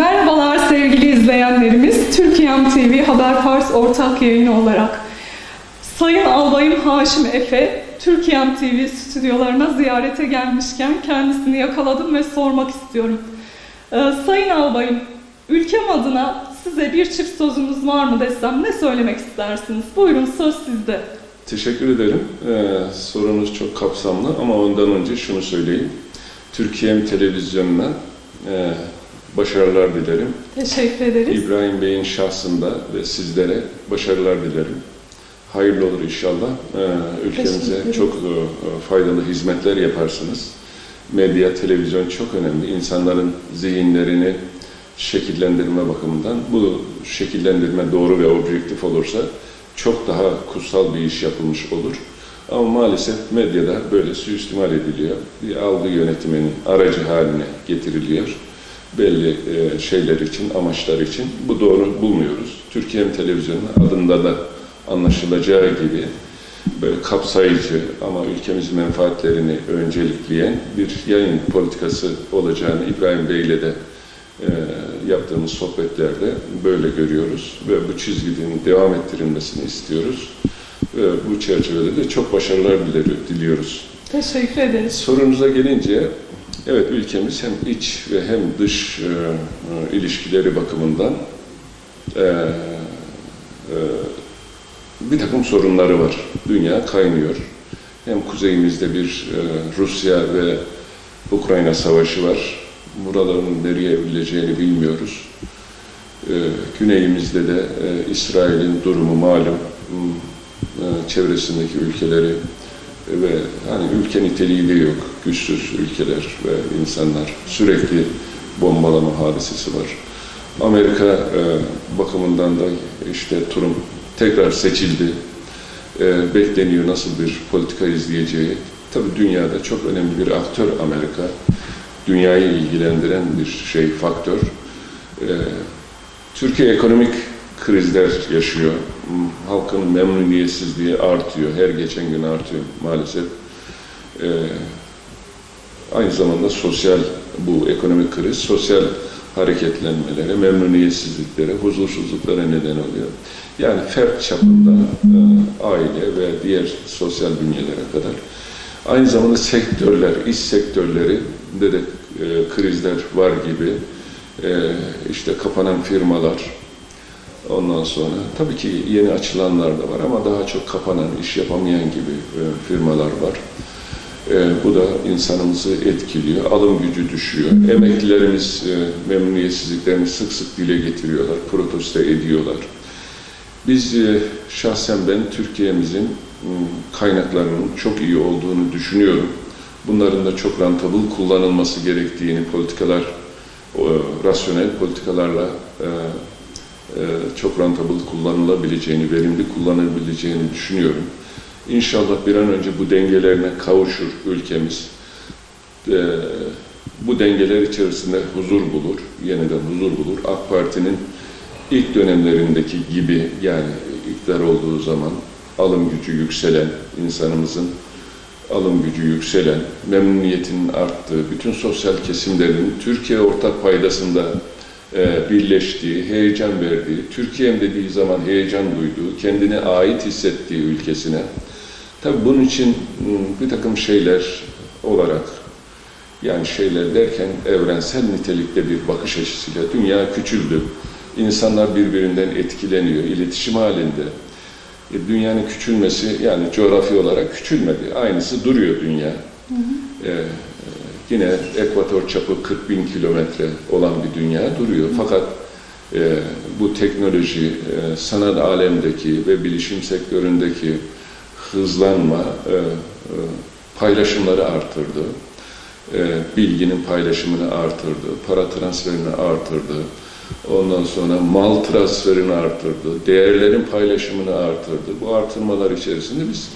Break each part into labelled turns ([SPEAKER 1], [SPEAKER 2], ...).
[SPEAKER 1] Merhabalar sevgili izleyenlerimiz. Türkiye'm TV Haber Pars ortak yayını olarak Sayın Albayım Haşim Efe, Türkiye'm TV stüdyolarına ziyarete gelmişken kendisini yakaladım ve sormak istiyorum. Ee, Sayın Albayım, ülkem adına size bir çift sözünüz var mı desem ne söylemek istersiniz? Buyurun söz sizde.
[SPEAKER 2] Teşekkür ederim. Ee, sorunuz çok kapsamlı ama ondan önce şunu söyleyeyim. Türkiye'm televizyonuna e, başarılar dilerim.
[SPEAKER 1] Teşekkür ederiz.
[SPEAKER 2] İbrahim Bey'in şahsında ve sizlere başarılar dilerim. Hayırlı olur inşallah. Ee, ülkemize çok e, faydalı hizmetler yaparsınız. Medya, televizyon çok önemli. İnsanların zihinlerini şekillendirme bakımından bu şekillendirme doğru ve objektif olursa çok daha kutsal bir iş yapılmış olur. Ama maalesef medyada böyle suistimal ediliyor. Bir algı yönetiminin aracı haline getiriliyor. Belli e, şeyler için, amaçlar için. Bu doğru bulmuyoruz. Türkiye'nin televizyonu adında da anlaşılacağı gibi böyle kapsayıcı ama ülkemizin menfaatlerini öncelikleyen bir yayın politikası olacağını İbrahim Bey ile de e, yaptığımız sohbetlerde böyle görüyoruz ve bu çizginin devam ettirilmesini istiyoruz. Ve bu çerçevede de çok başarılar diliyoruz.
[SPEAKER 1] Teşekkür ederiz.
[SPEAKER 2] Sorunuza gelince, evet ülkemiz hem iç ve hem dış e, e, ilişkileri bakımından e, e, bir takım sorunları var. Dünya kaynıyor. Hem kuzeyimizde bir e, Rusya ve Ukrayna savaşı var. Buraların nereye evrileceğini bilmiyoruz. E, güneyimizde de e, İsrail'in durumu malum. E, çevresindeki ülkeleri ve hani ülke niteliği de yok. Güçsüz ülkeler ve insanlar sürekli bombalama hadisesi var. Amerika e, bakımından da işte Trump tekrar seçildi. E, bekleniyor nasıl bir politika izleyeceği. Tabii dünyada çok önemli bir aktör Amerika. Dünyayı ilgilendiren bir şey, faktör. E, Türkiye ekonomik krizler yaşıyor. Hmm, Halkın memnuniyetsizliği artıyor. Her geçen gün artıyor maalesef. Ee, aynı zamanda sosyal bu ekonomik kriz, sosyal hareketlenmelere, memnuniyetsizliklere, huzursuzluklara neden oluyor. Yani fert çapında e, aile ve diğer sosyal bünyelere kadar. Aynı zamanda sektörler, iş sektörleri de de e, krizler var gibi. E, işte kapanan firmalar, Ondan sonra tabii ki yeni açılanlar da var ama daha çok kapanan, iş yapamayan gibi e, firmalar var. E, bu da insanımızı etkiliyor, alım gücü düşüyor. Emeklilerimiz e, memnuniyetsizliklerini sık sık dile getiriyorlar, protesto ediyorlar. Biz e, şahsen ben Türkiye'mizin m, kaynaklarının çok iyi olduğunu düşünüyorum. Bunların da çok rentable kullanılması gerektiğini politikalar, e, rasyonel politikalarla e, çok rentable kullanılabileceğini, verimli kullanabileceğini düşünüyorum. İnşallah bir an önce bu dengelerine kavuşur ülkemiz. E, bu dengeler içerisinde huzur bulur, yeniden huzur bulur. AK Parti'nin ilk dönemlerindeki gibi yani iktidar olduğu zaman alım gücü yükselen, insanımızın alım gücü yükselen, memnuniyetinin arttığı, bütün sosyal kesimlerin Türkiye ortak paydasında e, birleştiği, heyecan verdiği, Türkiye'm dediği zaman heyecan duyduğu, kendine ait hissettiği ülkesine. Tabii bunun için m, bir takım şeyler olarak, yani şeyler derken evrensel nitelikte bir bakış açısıyla dünya küçüldü. İnsanlar birbirinden etkileniyor, iletişim halinde. E, dünyanın küçülmesi yani coğrafi olarak küçülmedi. Aynısı duruyor dünya. E, Yine ekvator çapı 40 bin kilometre olan bir dünya duruyor. Fakat e, bu teknoloji, e, sanat alemdeki ve bilişim sektöründeki hızlanma e, e, paylaşımları artırdı. E, bilginin paylaşımını artırdı, para transferini artırdı. Ondan sonra mal transferini artırdı, değerlerin paylaşımını artırdı. Bu artırmalar içerisinde biz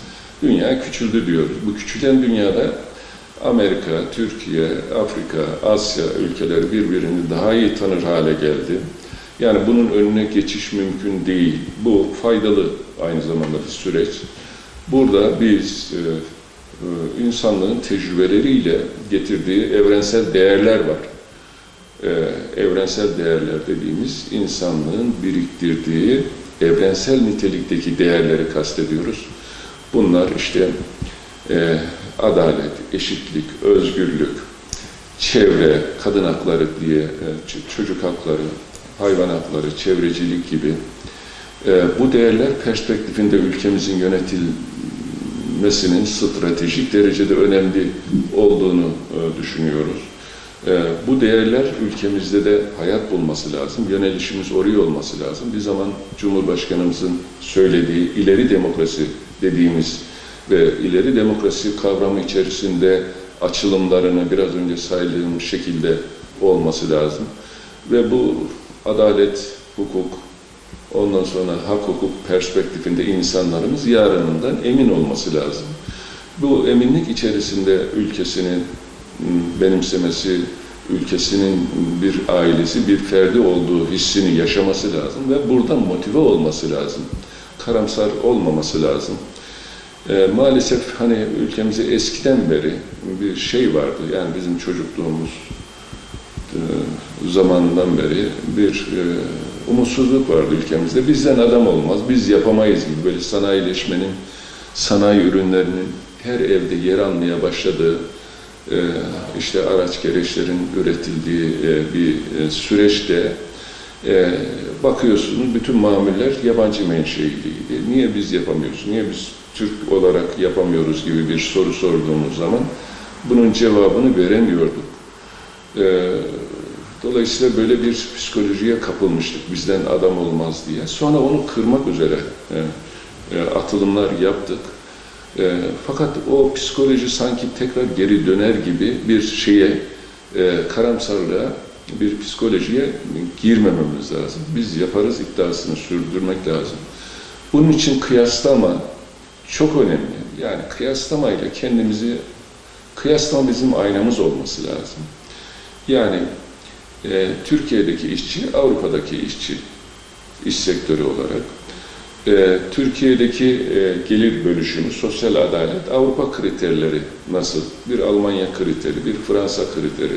[SPEAKER 2] dünya küçüldü diyoruz. Bu küçülen dünyada Amerika, Türkiye, Afrika, Asya ülkeleri birbirini daha iyi tanır hale geldi. Yani bunun önüne geçiş mümkün değil. Bu faydalı aynı zamanda bir süreç. Burada biz e, e, insanlığın tecrübeleriyle getirdiği evrensel değerler var. e, evrensel değerler dediğimiz insanlığın biriktirdiği evrensel nitelikteki değerleri kastediyoruz. Bunlar işte adalet, eşitlik, özgürlük, çevre, kadın hakları diye, e, çocuk hakları, hayvan hakları, çevrecilik gibi e, bu değerler perspektifinde ülkemizin yönetilmesinin stratejik derecede önemli olduğunu e, düşünüyoruz. Bu değerler ülkemizde de hayat bulması lazım. Yönelişimiz oraya olması lazım. Bir zaman Cumhurbaşkanımızın söylediği ileri demokrasi dediğimiz ve ileri demokrasi kavramı içerisinde açılımlarını biraz önce saydığım şekilde olması lazım. Ve bu adalet, hukuk, ondan sonra hak hukuk perspektifinde insanlarımız yarınından emin olması lazım. Bu eminlik içerisinde ülkesinin m, benimsemesi, ülkesinin bir ailesi, bir ferdi olduğu hissini yaşaması lazım ve buradan motive olması lazım. Karamsar olmaması lazım. E, maalesef hani ülkemizde eskiden beri bir şey vardı. Yani bizim çocukluğumuz e, zamanından beri bir e, umutsuzluk vardı ülkemizde. Bizden adam olmaz, biz yapamayız gibi böyle sanayileşmenin, sanayi ürünlerinin her evde yer almaya başladığı, e, işte araç gereçlerin üretildiği e, bir e, süreçte e, bakıyorsunuz bütün mamuller yabancı menşeiliydi. Niye biz yapamıyoruz, niye biz Türk olarak yapamıyoruz gibi bir soru sorduğumuz zaman bunun cevabını veremiyorduk. E, dolayısıyla böyle bir psikolojiye kapılmıştık bizden adam olmaz diye. Sonra onu kırmak üzere e, e, atılımlar yaptık. E, fakat o psikoloji sanki tekrar geri döner gibi bir şeye, e, karamsarlığa, bir psikolojiye girmememiz lazım. Biz yaparız iddiasını sürdürmek lazım. Bunun için kıyaslama çok önemli. Yani kıyaslamayla kendimizi, kıyaslama bizim aynamız olması lazım. Yani e, Türkiye'deki işçi, Avrupa'daki işçi, iş sektörü olarak e, Türkiye'deki e, gelir bölüşümü, sosyal adalet, Avrupa kriterleri nasıl? Bir Almanya kriteri, bir Fransa kriteri,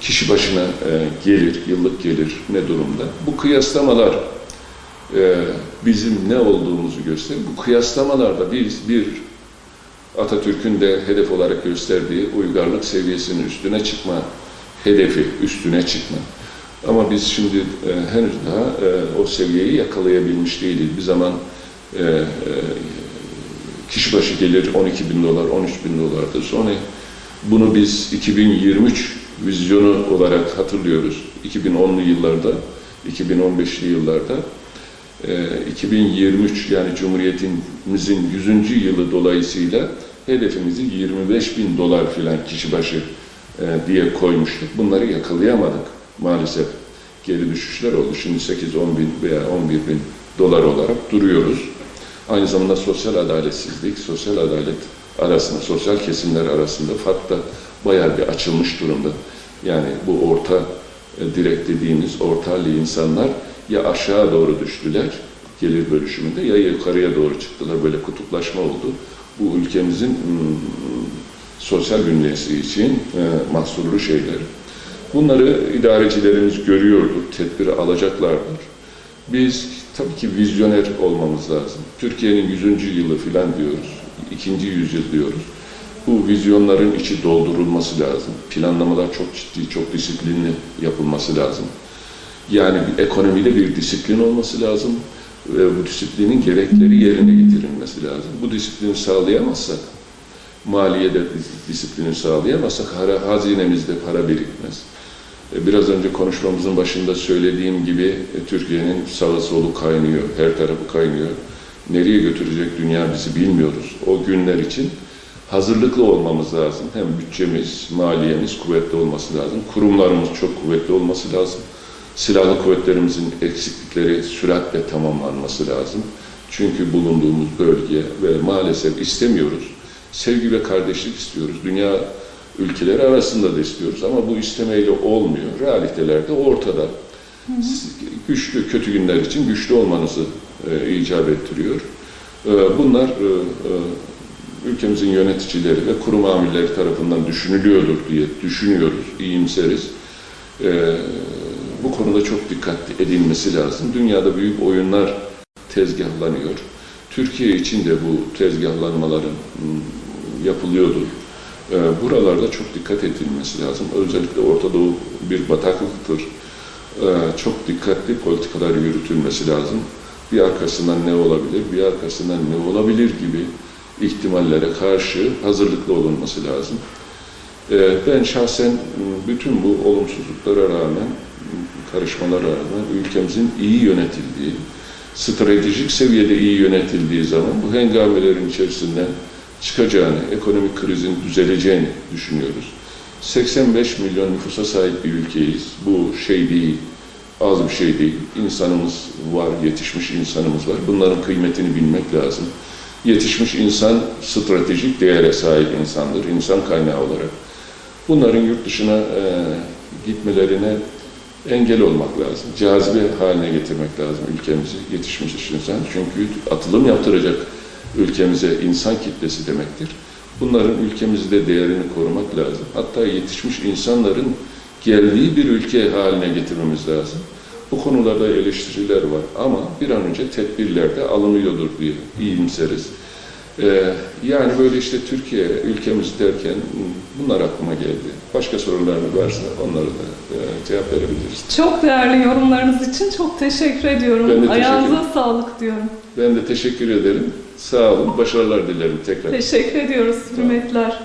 [SPEAKER 2] kişi başına e, gelir, yıllık gelir ne durumda? Bu kıyaslamalar e, bizim ne olduğumuzu gösterir. Bu kıyaslamalarda biz bir Atatürk'ün de hedef olarak gösterdiği uygarlık seviyesinin üstüne çıkma hedefi, üstüne çıkma. Ama biz şimdi e, henüz daha e, o seviyeyi yakalayabilmiş değiliz. Bir zaman e, e, kişi başı gelir 12 bin dolar, 13 bin dolardı. Sonra bunu biz 2023 vizyonu olarak hatırlıyoruz. 2010'lu yıllarda, 2015'li yıllarda 2023 yani Cumhuriyetimizin 100. yılı dolayısıyla hedefimizi 25 bin dolar filan kişi başı e, diye koymuştuk. Bunları yakalayamadık maalesef. Geri düşüşler oldu. Şimdi 8-10 bin veya 11 bin dolar olarak duruyoruz. Aynı zamanda sosyal adaletsizlik, sosyal adalet arasında, sosyal kesimler arasında fark da bayağı bir açılmış durumda. Yani bu orta e, direkt dediğimiz orta halli insanlar ya aşağı doğru düştüler gelir bölüşümünde ya yukarıya doğru çıktılar. Böyle kutuplaşma oldu. Bu ülkemizin hmm, sosyal bünyesi için e, mahsurlu şeyler. Bunları idarecilerimiz görüyordur, tedbiri alacaklardır. Biz tabii ki vizyoner olmamız lazım. Türkiye'nin 100. yılı filan diyoruz, ikinci yüzyıl diyoruz. Bu vizyonların içi doldurulması lazım. Planlamalar çok ciddi, çok disiplinli yapılması lazım. Yani ekonomide bir disiplin olması lazım ve bu disiplinin gerekleri yerine getirilmesi lazım. Bu disiplini sağlayamazsak, maliyede disiplini sağlayamazsak hazinemizde para birikmez. E, Biraz önce konuşmamızın başında söylediğim gibi e, Türkiye'nin sağı solu kaynıyor, her tarafı kaynıyor. Nereye götürecek dünya bizi bilmiyoruz. O günler için hazırlıklı olmamız lazım. Hem bütçemiz, maliyemiz kuvvetli olması lazım. Kurumlarımız çok kuvvetli olması lazım. Silahlı kuvvetlerimizin eksiklikleri süratle tamamlanması lazım. Çünkü bulunduğumuz bölge ve maalesef istemiyoruz. Sevgi ve kardeşlik istiyoruz. Dünya ülkeleri arasında da istiyoruz ama bu istemeyle olmuyor. Realitelerde ortada. Siz Güçlü, kötü günler için güçlü olmanızı e, icap ettiriyor. E, bunlar e, e, ülkemizin yöneticileri ve kurum amirleri tarafından düşünülüyordur diye düşünüyoruz, iyimseriz. Ee, bu konuda çok dikkatli edilmesi lazım. Dünyada büyük oyunlar tezgahlanıyor. Türkiye için de bu tezgahlanmaların mm, yapılıyordur. Ee, buralarda çok dikkat edilmesi lazım. Özellikle Orta Doğu bir bataklıktır. Ee, çok dikkatli politikalar yürütülmesi lazım. Bir arkasından ne olabilir, bir arkasından ne olabilir gibi ihtimallere karşı hazırlıklı olunması lazım. Ee, Ben şahsen m, bütün bu olumsuzluklara rağmen, karışmalara rağmen ülkemizin iyi yönetildiği, stratejik seviyede iyi yönetildiği zaman bu hengamelerin içerisinden çıkacağını, ekonomik krizin düzeleceğini düşünüyoruz. 85 milyon nüfusa sahip bir ülkeyiz. Bu şey değil, az bir şey değil. İnsanımız var, yetişmiş insanımız var. Bunların kıymetini bilmek lazım. Yetişmiş insan stratejik değere sahip insandır, insan kaynağı olarak. Bunların yurt dışına e, gitmelerine engel olmak lazım. Cazibe haline getirmek lazım ülkemizi, yetişmiş insan. Çünkü atılım yaptıracak ülkemize insan kitlesi demektir. Bunların ülkemizde değerini korumak lazım. Hatta yetişmiş insanların geldiği bir ülke haline getirmemiz lazım. Bu konularda eleştiriler var ama bir an önce tedbirler de alınıyordur diye iyimseriz. Ee, yani böyle işte Türkiye ülkemiz derken bunlar aklıma geldi. Başka sorularınız varsa onları da e, cevap verebiliriz.
[SPEAKER 1] Çok değerli yorumlarınız için çok teşekkür ediyorum.
[SPEAKER 2] Ben de teşekkür
[SPEAKER 1] Ayağınıza sağlık diyorum.
[SPEAKER 2] Ben de teşekkür ederim. Sağ olun. Başarılar dilerim tekrar.
[SPEAKER 1] Teşekkür ediyoruz. Hürmetler.